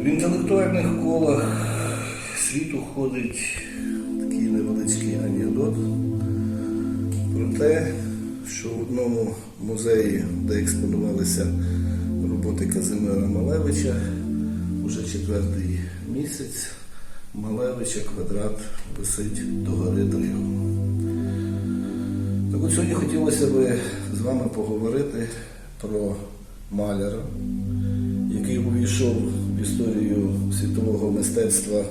В інтелектуальних колах світу ходить такий невеличкий анекдот про те, що в одному музеї, де експонувалися роботи Казимира Малевича, уже четвертий місяць Малевича квадрат висить догори дригом. Так от сьогодні хотілося б з вами поговорити про маляра, який увійшов в історію світового мистецтва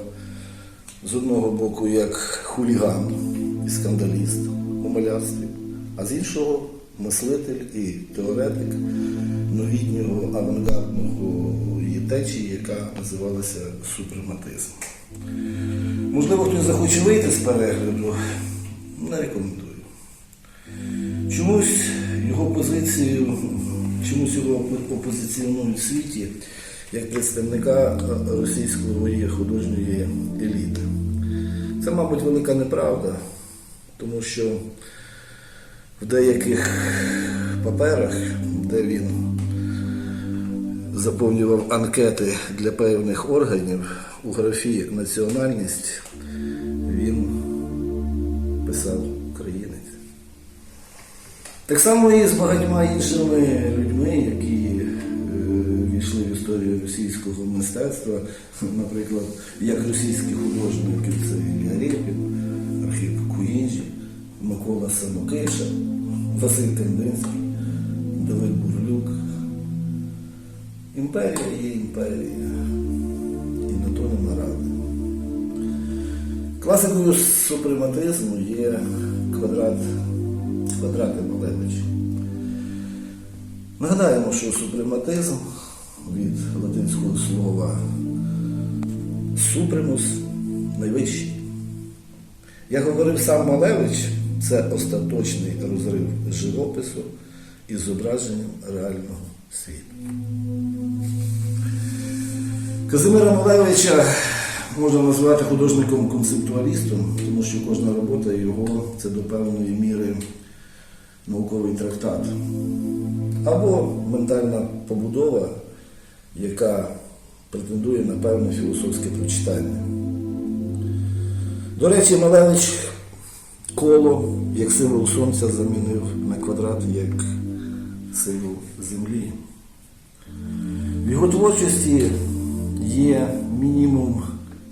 з одного боку як хуліган і скандаліст у малярстві, а з іншого мислитель і теоретик новітнього авангардного її течії, яка називалася супрематизм. Можливо, хтось захоче вийти з перегляду, не рекомендую. Чомусь його позицію, чомусь його опозиціонують в світі як представника російської художньої еліти. Це, мабуть, велика неправда, тому що в деяких паперах, де він заповнював анкети для певних органів, у графі національність він писав. Так само і з багатьма іншими людьми, які е, війшли в історію російського мистецтва, наприклад, як російські художники, це Ілля Рєпін, Архіп Куінджі, Микола Самокиша, Василь Кандинський, Давид Бурлюк. Імперія є імперія, і на то нема ради. Класикою супрематизму є квадрат, квадрати Малевича. Нагадаємо, що супрематизм від латинського слова супремус найвищий. Як говорив сам Малевич, це остаточний розрив живопису із зображенням реального світу. Казимира Малевича можна назвати художником-концептуалістом, тому що кожна робота його це до певної міри науковий трактат. Або ментальна побудова, яка претендує на певне філософське прочитання. До речі, Малевич коло як символ сонця замінив на квадрат як символ землі. В його творчості є мінімум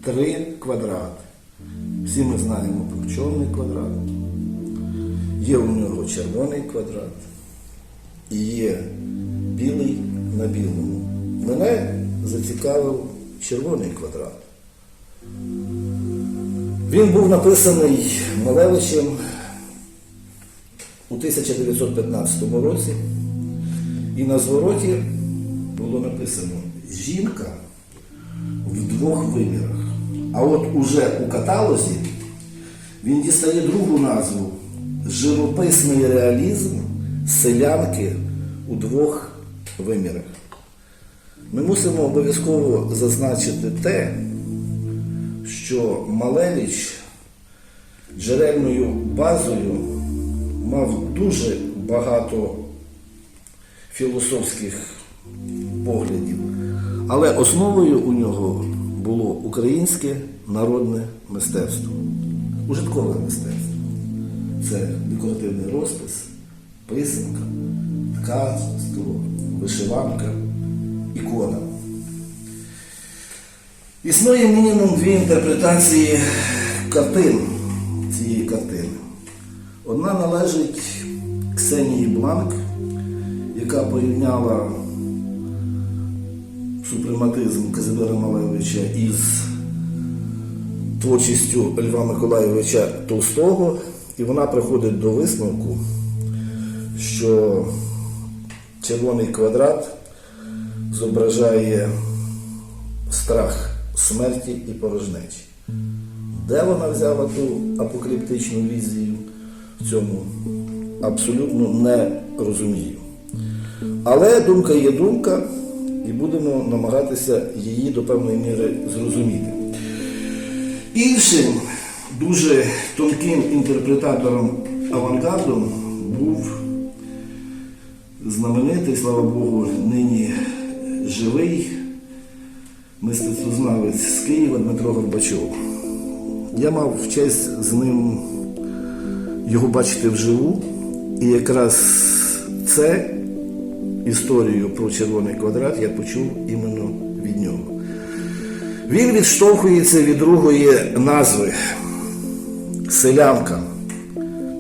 три квадрати. Всі ми знаємо про чорний квадрат, є у нього червоний квадрат і є білий на білому. Мене зацікавив червоний квадрат. Він був написаний Малевичем у 1915 році, і на звороті було написано жінка в двох вимірах. А от уже у каталозі він дістає другу назву Живописний реалізм селянки у двох вимірах. Ми мусимо обов'язково зазначити те, що Малевич джерельною базою мав дуже багато філософських поглядів, але основою у нього було українське народне мистецтво, ужиткове мистецтво. Це декоративний розпис, писанка, ткацтво, вишиванка, ікона. Існує мінімум дві інтерпретації картин цієї картини. Одна належить Ксенії Бланк, яка порівняла супрематизм Казимира Малевича із творчістю Льва Миколайовича Толстого, і вона приходить до висновку, що червоний квадрат зображає страх смерті і порожнечі. Де вона взяла ту апокаліптичну візію, в цьому абсолютно не розумію. Але думка є думка, і будемо намагатися її до певної міри зрозуміти. Іншим дуже тонким інтерпретатором авангардом був знаменитий, слава Богу, нині живий мистецтвознавець з Києва Дмитро Горбачов. Я мав честь з ним його бачити вживу, і якраз це історію про червоний квадрат я почув іменно від нього. Він відштовхується від другої назви селянка.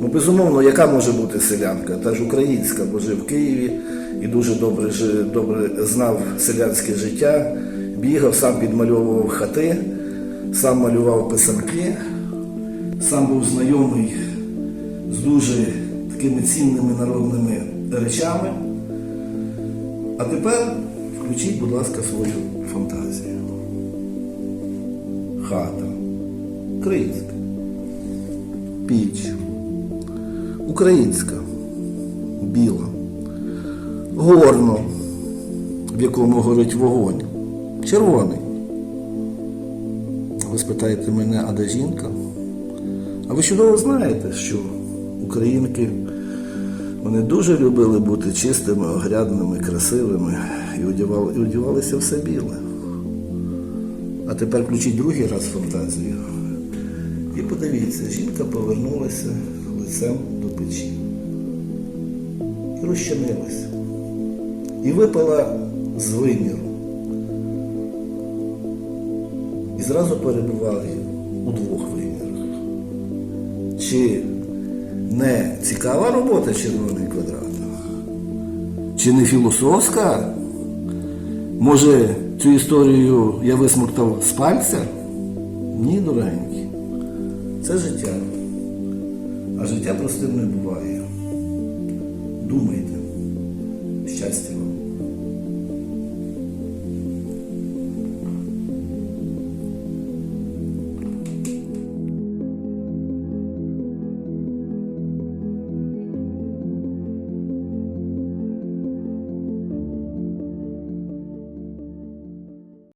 Ну, безумовно, яка може бути селянка? Та ж українська, бо жив в Києві і дуже добре, добре знав селянське життя, бігав, сам підмальовував хати, сам малював писанки, сам був знайомий з дуже такими цінними народними речами. А тепер включіть, будь ласка, свою фантазію. Хата. Українська. Піч. Українська. Біла. Горно, в якому горить вогонь. Червоний. Ви спитаєте мене, а де жінка? А ви чудово знаєте, що українки вони дуже любили бути чистими, огрядними, красивими і одягали, і одягалися все біле. А тепер включіть другий раз фантазію. Подивіться, жінка повернулася лицем до печі. І розчинилася. І випала з виміру. І зразу перебуває у двох вимірах. Чи не цікава робота червоний квадрат? Чи не філософська? Може, цю історію я висмоктав з пальця? Ні, дорогенькі. Це життя. А життя простим не буває. Думайте. Щастя вам.